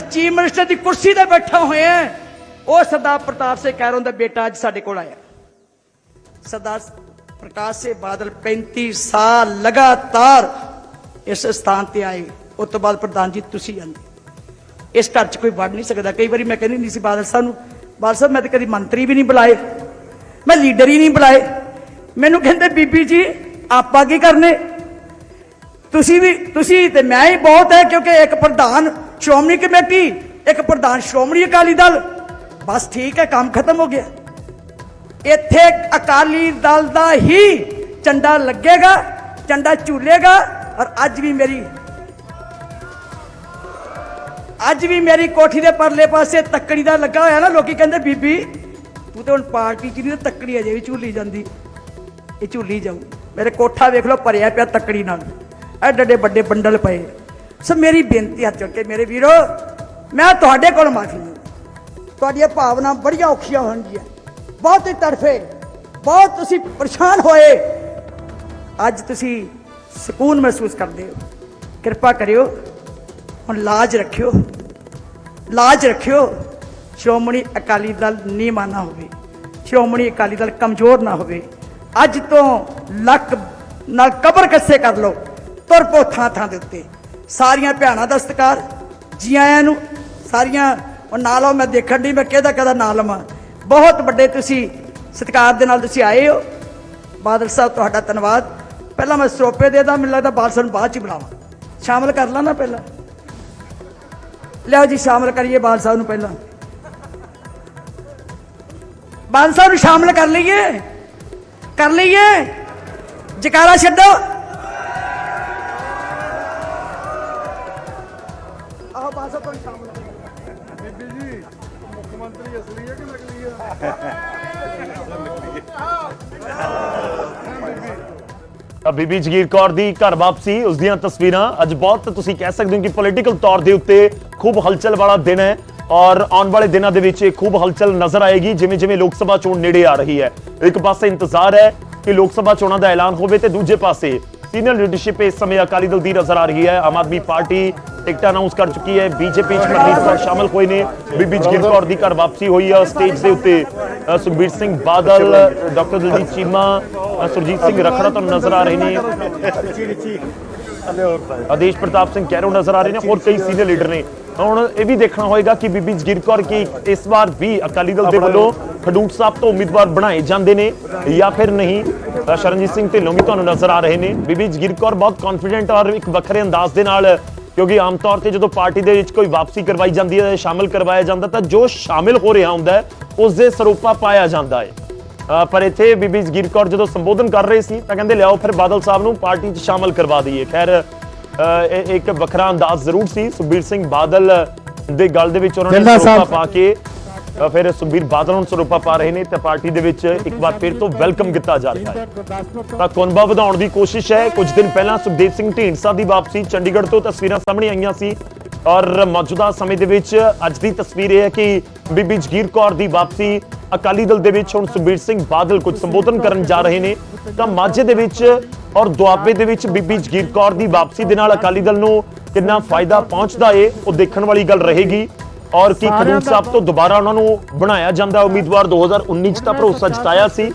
ਤੇ chief minister ਦੀ ਕੁਰਸੀ ਤੇ ਬੈਠਾ ਹੋਇਆ ਉਹ ਸਰਦਾਰ ਪ੍ਰਤਾਪ ਸਿੰਘ ਕੈਰੋਂ ਦਾ ਬੇਟਾ ਅੱਜ ਸਾਡੇ ਕੋਲ ਆਇਆ। ਸਰਦਾਰ ਪ੍ਰਕਾਸ਼ ਸਿੰਘ ਬਾਦਲ 35 ਸਾਲ ਲਗਾਤਾਰ ਇਸ ਸਥਾਨ ਤੇ ਆਏ। ਉਸ ਤੋਂ ਬਾਅਦ ਪ੍ਰਧਾਨ ਜੀ, ਤੁਸੀਂ ਆਂਦੇ। ਇਸ ਘਰ 'ਚ ਕੋਈ ਵੜ ਨਹੀਂ ਸਕਦਾ। ਕਈ ਵਾਰੀ ਮੈਂ ਕਹਿੰਦੀ ਨਹੀਂ ਸੀ, ਬਾਦਲ ਸਾਹਿਬ ਨੂੰ, ਬਾਦਲ ਸਾਹਿਬ, ਮੈਂ ਤਾਂ ਕਦੀ ਮੰਤਰੀ ਵੀ ਨਹੀਂ ਬੁਲਾਏ। ਮੈਂ ਲੀਡਰ ਹੀ ਨਹੀਂ ਬੁਲਾਏ। ਮੈਨੂੰ ਕਹਿੰਦੇ, ਬੀਬੀ ਜੀ, ਆਪਾਂ ਕੀ ਕਰਨੇ? ਤੁਸੀਂ ਵੀ, ਤੁਸੀਂ ਤੇ ਮੈਂ ਹੀ ਬਹੁਤ ਹੈ, ਕਿਉਂਕਿ ਇੱਕ ਪ੍ਰਧਾਨ ਸ਼੍ਰੋਮਣੀ ਕਮੇਟੀ, ਇੱਕ ਪ੍ਰਧਾਨ ਸ਼੍ਰੋਮਣੀ ਅਕਾਲੀ ਦਲ। ਬਸ ਠੀਕ ਹੈ, ਕੰਮ ਖਤਮ ਹੋ ਗਿਆ। ਇੱਥੇ ਅਕਾਲੀ ਦਲ ਦਾ ਹੀ ਝੰਡਾ ਲੱਗੇਗਾ, ਝੰਡਾ ਝੂਲੇਗਾ, ਔਰ ਅੱਜ ਵੀ ਮੇਰੀ, ਅੱਜ ਵੀ ਮੇਰੀ ਕੋਠੀ ਦੇ ਪਰਲੇ ਪਾਸੇ ਤੱਕੜੀ ਦਾ ਲੱਗਾ ਹੋਇਆ ਨਾ, ਲੋਕੀ ਕਹਿੰਦੇ, ਬੀਬੀ, ਤੂੰ ਤੇ ਹੁਣ ਪਾਰਟੀ ਚ ਨਹੀਂ, ਤੇ ਤੱਕੜੀ ਅਜੇ ਵੀ ਝੂਲੀ ਜਾਂਦੀ। ਇਹ ਝੂਲੀ ਜਾਊ। ਮੇਰੇ ਕੋਠਾ ਵੇਖ ਲਓ, ਭਰਿਆ ਪਿਆ ਤੱਕੜੀ ਨਾਲ। ਐਡੇ ਐਡੇ ਵੱਡੇ ਬੰਡਲ ਪਏ। ਸੋ ਮੇਰੀ ਬੇਨਤੀ ਹੱਥ ਚੁੱਕ ਕੇ, ਮੇਰੇ ਵੀਰੋ, ਮੈਂ ਤੁਹਾਡੇ ਕੋਲ ਮਾਫੀ ਮੰਗਦਾ ਤੁਹਾਡੀਆਂ ਭਾਵਨਾ ਬੜੀਆਂ ਔਖੀਆਂ ਹੋਣਗੀਆਂ ਬਹੁਤ ਹੀ ਤੜਫੇ, ਬਹੁਤ ਤੁਸੀਂ ਪਰੇਸ਼ਾਨ ਹੋਏ। ਅੱਜ ਤੁਸੀਂ ਸਕੂਨ ਮਹਿਸੂਸ ਕਰਦੇ ਹੋ। ਕਿਰਪਾ ਕਰਿਓ, ਹੁਣ ਲਾਜ ਰੱਖਿਓ। ਲਾਜ ਰੱਖਿਓ। ਸ਼੍ਰੋਮਣੀ ਅਕਾਲੀ ਦਲ ਨੀਵਾਂ ਨਾ ਹੋਵੇ। ਸ਼੍ਰੋਮਣੀ ਅਕਾਲੀ ਦਲ ਕਮਜ਼ੋਰ ਨਾ ਹੋਵੇ। ਅੱਜ ਤੋਂ ਲੱਕ ਨਾਲ ਕਬਰ ਕੱਸੇ ਕਰ ਲਓ। ਤੁਰ ਪੋ ਥਾਂ ਥਾਂ ਦੇ ਉੱਤੇ। ਸਾਰੀਆਂ ਭੈਣਾਂ ਦਾ ਸਤਿਕਾਰ ਜੀ ਆਇਆਂ ਨੂੰ, ਸਾਰੀਆਂ ਉਹ ਨਾਲ ਆਓ, ਮੈਂ ਦੇਖਣ ਦੀ ਮੈਂ ਕਿਹਦਾ ਕਿਹਦਾ ਨਾਂ ਲਵਾਂ। ਬਹੁਤ ਵੱਡੇ ਤੁਸੀਂ ਸਤਿਕਾਰ ਦੇ ਨਾਲ ਤੁਸੀਂ ਆਏ ਹੋ। ਬਾਦਲ ਸਾਹਿਬ, ਤੁਹਾਡਾ ਧੰਨਵਾਦ। ਪਹਿਲਾਂ ਮੈਂ ਸਰੋਪੇ ਦੇ ਦਾਂ ਮੈਨੂੰ ਲੱਗਦਾ ਬਾਦਲ ਸਾਹਿਬ ਨੂੰ ਬਾਅਦ ਚ ਬੁਲਾਵਾਂ। ਸ਼ਾਮਲ ਕਰ ਲਾਂ ਨਾ ਪਹਿਲਾਂ। ਲਿਆਓ ਜੀ, ਸ਼ਾਮਲ ਕਰੀਏ ਬਾਦਲ ਸਾਹਿਬ ਨੂੰ ਪਹਿਲਾਂ। ਬਾਦਲ ਸਾਹਿਬ ਨੂੰ ਸ਼ਾਮਲ ਕਰ ਲਈਏ। ਕਰ ਲਈਏ। ਜਕਾਰਾ ਛੱਡੋ। ਆਹੋ ਬਾਦਲ ਸਾਹਿਬ ਨੂੰ ਸ਼ਾਮਲ ਕਰੋ। ਬੀਬੀ ਜੀ ਮੁੱਖ ਮੰਤਰੀ ਅਸਲੀ ਹੈ ਕਿ ਨਕਲੀ ਹੈ? ਤਾਂ ਬੀਬੀ ਜਗੀਰ ਕੌਰ ਦੀ ਘਰ ਵਾਪਸੀ ਉਸ ਦੀਆਂ ਤਸਵੀਰਾਂ ਅੱਜ ਬਹੁਤ ਤੁਸੀਂ ਕਹਿ ਸਕਦੇ ਹੋ ਕਿ ਪੋਲੀਟੀਕਲ ਤੌਰ ਦੇ ਉੱਤੇ ਖੂਬ ਹਲਚਲ ਵਾਲਾ ਦਿਨ ਹੈ ਔਰ ਆਉਣ ਵਾਲੇ ਦਿਨਾਂ ਦੇ ਵਿੱਚ ਇਹ ਖੂਬ ਹਲਚਲ ਨਜ਼ਰ ਆਏਗੀ ਜਿਵੇਂ ਜਿਵੇਂ ਲੋਕ ਸਭਾ ਚੋਣ ਨੇੜੇ ਆ ਰਹੀ ਹੈ। ਇੱਕ ਪਾਸੇ ਇੰਤਜ਼ਾਰ ਹੈ ਕਿ ਲੋਕ ਸਭਾ ਚੋਣਾਂ ਦਾ ਐਲਾਨ ਹੋਵੇ ਤੇ ਦੂਜੇ ਪਾਸੇ ਸੀਨੀਅਰ ਲੀਡਰਸ਼ਿਪ ਇਸ ਸਮੇਂ ਅਕਾਲੀ ਦਲ ਦੀ ਨਜ਼ਰ ਆ ਰਹੀ ਹੈ। Aam Aadmi party ticket announce ਕਰ ਚੁੱਕੀ ਹੈ। ਬੀਜੇਪੀ ਚ ਮਨਦੀਪ ਕੌਰ ਸ਼ਾਮਲ ਹੋਏ ਨੇ। ਬੀਬੀ ਜਗੀਰ ਕੌਰ ਦੀ ਘਰ ਵਾਪਸੀ ਹੋਈ ਹੈ ਸਟੇਜ ਦੇ ਉੱਤੇ ਸੁਖਬੀਰ ਸਿੰਘ ਬਾਦਲ, ਡਾਕਟਰ ਦਲਜੀਤ ਚੀਮਾ ਸੁਰਜੀਤ ਸਿੰਘ ਰਖੜਾ ਤੁਹਾਨੂੰ ਨਜ਼ਰ ਆ ਰਹੇ ਨੇ। ਆਦੇਸ਼ ਪ੍ਰਤਾਪ ਸਿੰਘ ਕੈਰੋ ਨਜ਼ਰ ਆ ਰਹੇ ਨੇ ਹੋਰ ਕਈ ਸੀਨੀਅਰ ਲੀਡਰ ਨੇ। ਹੁਣ ਇਹ ਵੀ ਦੇਖਣਾ ਹੋਏਗਾ ਕਿ ਬੀਬੀ ਜਗੀਰ ਕੌਰ ਕੀ ਇਸ ਵਾਰ ਵੀ ਅਕਾਲੀ ਦਲ ਦੇ ਵੱਲੋਂ ਖਡੂਰ ਸਾਹਿਬ ਤੋਂ ਉਮੀਦਵਾਰ ਬਣਾਏ ਜਾਂਦੇ ਨੇ ਜਾਂ ਫਿਰ ਨਹੀਂ? ਤਾਂ ਸ਼ਰਨਜੀਤ ਸਿੰਘ ਢਿੱਲੋਂ ਵੀ ਤੁਹਾਨੂੰ ਨਜ਼ਰ ਆ ਰਹੇ ਨੇ। ਬੀਬੀ ਜਗੀਰ ਕੌਰ ਬਹੁਤ ਕੌਨਫੀਡੈਂਟ ਔਰ ਇੱਕ ਵੱਖਰੇ ਅੰਦਾਜ਼ ਦੇ ਨਾਲ ਕਿਉਂਕਿ ਆਮ ਤੌਰ ਤੇ ਜਦੋਂ ਪਾਰਟੀ ਦੇ ਵਿੱਚ ਕੋਈ ਵਾਪਸੀ ਕਰਵਾਈ ਜਾਂਦੀ ਹੈ ਸ਼ਾਮਿਲ ਕਰਵਾਇਆ ਜਾਂਦਾ ਤਾਂ ਜੋ ਸ਼ਾਮਿਲ ਹੋ ਰਿਹਾ ਹੁੰਦਾ ਹੈ ਉਸ ਦੇ ਸਰੂਪਾ ਪਾਇਆ ਜਾਂਦਾ ਹੈ ਪਰ ਇੱਥੇ ਬੀਬੀ ਜਗੀਰ ਕੌਰ ਜਦੋਂ ਸੰਬੋਧਨ ਕਰ ਰਹੇ ਸੀ ਤਾਂ ਕਹਿੰਦੇ ਲਿਆਓ ਫਿਰ ਬਾਦਲ ਸਾਹਿਬ ਨੂੰ ਪਾਰਟੀ 'ਚ ਸ਼ਾਮਲ ਕਰਵਾ ਦਈਏ ਖੈਰ ਇੱਕ ਵੱਖਰਾ ਅੰਦਾਜ਼ ਜ਼ਰੂਰ ਸੀ ਸੁਖਬੀਰ ਸਿੰਘ ਬਾਦਲ ਦੇ ਗੱਲ ਦੇ ਵਿੱਚ ਉਹਨਾਂ ਨੇ। ਸਰੂਪਾ ਪਾ ਕੇ ਅ, ਫਿਰ ਸੁਖਬੀਰ ਬਾਦਲ ਹੁਣ ਸਰੂਪਾ ਪਾ ਰਹੇ ਨੇ ਤੇ ਪਾਰਟੀ ਦੇ ਵਿੱਚ ਇੱਕ ਵਾਰ ਫਿਰ ਤੋਂ ਵੈਲਕਮ ਕੀਤਾ ਜਾ ਰਿਹਾ ਹੈ। ਤਾਂ ਕੁਨਬਾ ਵਧਾਉਣ ਦੀ ਕੋਸ਼ਿਸ਼ ਹੈ? ਕੁਝ ਦਿਨ ਪਹਿਲਾਂ ਸੁਖਦੇਵ ਸਿੰਘ ਢੀਂਡਸਾ ਦੀ ਵਾਪਸੀ ਚੰਡੀਗੜ੍ਹ ਤੋਂ ਤਸਵੀਰਾਂ ਸਾਹਮਣੇ ਆਈਆਂ ਸੀ। ਔਰ ਮੌਜੂਦਾ ਸਮੇਂ ਦੇ ਵਿੱਚ ਅੱਜ ਦੀ ਤਸਵੀਰ ਇਹ ਹੈ ਕਿ ਬੀਬੀ ਜਗੀਰ ਕੌਰ ਦੀ ਵਾਪਸੀ ਅਕਾਲੀ ਦਲ ਦੇ ਵਿੱਚ ਹੁਣ ਸੁਖਬੀਰ ਸਿੰਘ ਬਾਦਲ ਕੁਝ ਸੰਬੋਧਨ ਕਰਨ ਜਾ ਰਹੇ ਨੇ। ਤਾਂ ਮਾਝੇ ਦੇ ਵਿੱਚ ਔਰ ਦੁਆਬੇ ਦੇ ਵਿੱਚ ਬੀਬੀ ਜਗੀਰ ਕੌਰ ਦੀ ਵਾਪਸੀ ਦੇ ਨਾਲ ਅਕਾਲੀ ਦਲ ਨੂੰ ਕਿੰਨਾ ਫਾਇਦਾ ਪਹੁੰਚਦਾ ਏ ਉਹ ਦੇਖਣ ਵਾਲੀ ਗੱਲ ਰਹੇਗੀ। ਔਰ ਕੀ ਖਡੂਰ ਸਾਹਿਬ ਤੋਂ ਦੁਬਾਰਾ ਉਹਨਾਂ ਨੂੰ ਬਣਾਇਆ ਜਾਂਦਾ ਉਮੀਦਵਾਰ? 2019 ਚ ਤਾਂ ਭਰੋਸਾ ਜਤਾਇਆ ਸੀ।